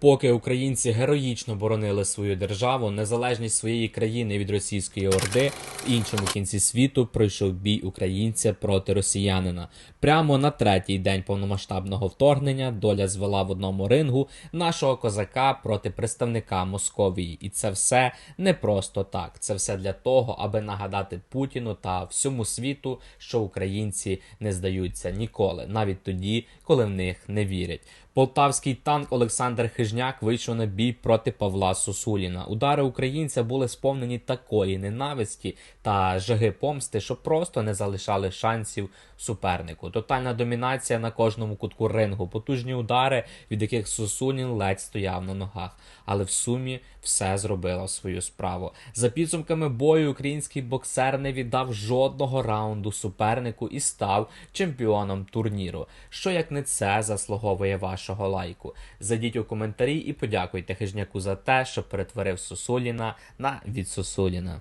Поки українці героїчно боронили свою державу, незалежність своєї країни від російської орди, в іншому кінці світу пройшов бій українця проти росіянина. Прямо на третій день повномасштабного вторгнення доля звела в одному рингу нашого козака проти представника Московії, і це все не просто так. Це все для того, аби нагадати Путіну та всьому світу, що українці не здаються ніколи, навіть тоді, коли в них не вірять. Полтавський танк Олександр Хижняк вийшов на бій проти Павла Сусуліна. Удари українця були сповнені такої ненависті та жаги помсти, що просто не залишали шансів супернику. Тотальна домінація на кожному кутку рингу, потужні удари, від яких Сусулін ледь стояв на ногах. Але в сумі все зробило свою справу. За підсумками бою, український боксер не віддав жодного раунду супернику і став чемпіоном турніру. Що як не це заслуговує вашого лайку? Зайдіть у коментарі і подякуйте хижняку за те, що перетворив Сусуліна на від Сусуліна.